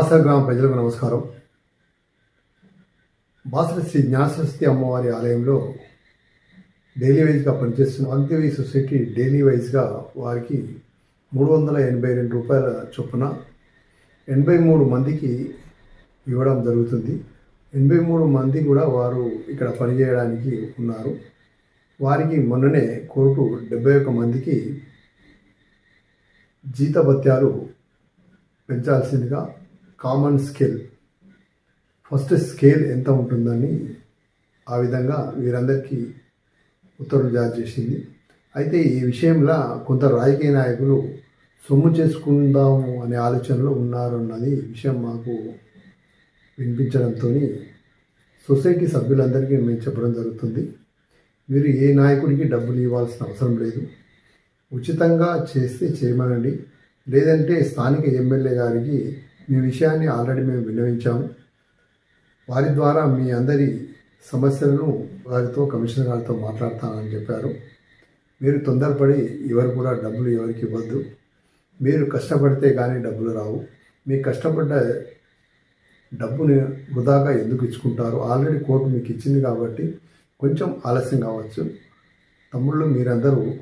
బాసర గ్రామ ప్రజలకు నమస్కారం. బాసర శ్రీ జ్ఞానసరస్వతి అమ్మవారి ఆలయంలో డైలీ వైజ్గా పనిచేస్తున్న అంత్యవై సొసైటీ డైలీ వైజ్గా వారికి మూడు వందల ఎనభై రెండు రూపాయల చొప్పున ఎనభై మూడు మందికి ఇవ్వడం జరుగుతుంది. ఎనభై మూడు మంది కూడా వారు ఇక్కడ పనిచేయడానికి ఉన్నారు. వారికి మొన్ననే కోర్టు డెబ్బై ఒక్క మందికి జీతభత్యాలు పెంచాల్సిందిగా కామన్ స్కేల్ ఫస్ట్ స్కేల్ ఎంత ఉంటుందని ఆ విధంగా వీరందరికీ ఉత్తర్వులు జారీ చేసింది. అయితే ఈ విషయంలో కొంత రాజకీయ నాయకులు సొమ్ము చేసుకుందాము అనే ఆలోచనలో ఉన్నారు అన్నది విషయం మాకు వినిపించడంతో సొసైటీ సభ్యులందరికీ మేము చెప్పడం జరుగుతుంది. మీరు ఏ నాయకుడికి డబ్బులు ఇవ్వాల్సిన అవసరం లేదు. ఉచితంగా చేస్తే చేయమనండి. లేదంటే స్థానిక ఎమ్మెల్యే గారికి మీ విషయాన్ని ఆల్రెడీ మేము విన్నవించాము. వారి ద్వారా మీ అందరి సమస్యలను వారితో కమిషనర్ గారితో మాట్లాడతానని చెప్పారు. మీరు తొందరపడి ఎవరు కూడా డబ్బులు ఎవరికి ఇవ్వద్దు. మీరు కష్టపడితే కానీ డబ్బులు రావు. మీ కష్టపడ్డ డబ్బుని వృధాగా ఎందుకు ఇచ్చుకుంటారు? ఆల్రెడీ కోర్టు మీకు ఇచ్చింది కాబట్టి కొంచెం ఆలస్యం కావచ్చు. తమ్ముళ్ళు మీరందరూ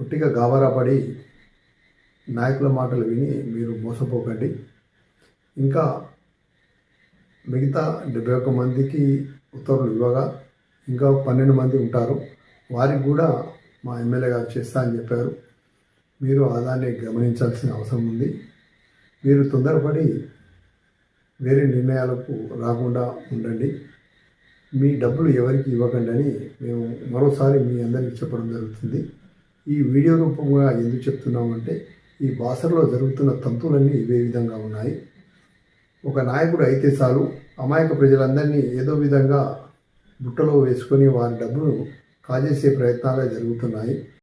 ఒట్టిగా గాబరా పడి నాయకుల మాటలు విని మీరు మోసపోకండి. ఇంకా మిగతా డెబ్బై ఒక్క మందికి ఉత్తర్వులు ఇవ్వగా ఇంకా పన్నెండు మంది ఉంటారు. వారికి కూడా మా ఎమ్మెల్యే గారు చేస్తా అని చెప్పారు. మీరు ఆదాన్ని గమనించాల్సిన అవసరం ఉంది. మీరు తొందరపడి వేరే నిర్ణయాలకు రాకుండా ఉండండి. మీ డబ్బులు ఎవరికి ఇవ్వకండి అని మేము మరోసారి మీ అందరికీ చెప్పడం జరుగుతుంది. ఈ వీడియో రూపంగా ఎందుకు చెప్తున్నామంటే ఈ బాసరలో జరుగుతున్న తంతులన్నీ ఇవే విధంగా ఉన్నాయి. ఒక నాయకుడు అయితే చాలు అమాయక ప్రజలందరినీ ఏదో విధంగా బుట్టలో వేసుకొని వారి డబ్బును కాజేసే ప్రయత్నాలే జరుగుతున్నాయి.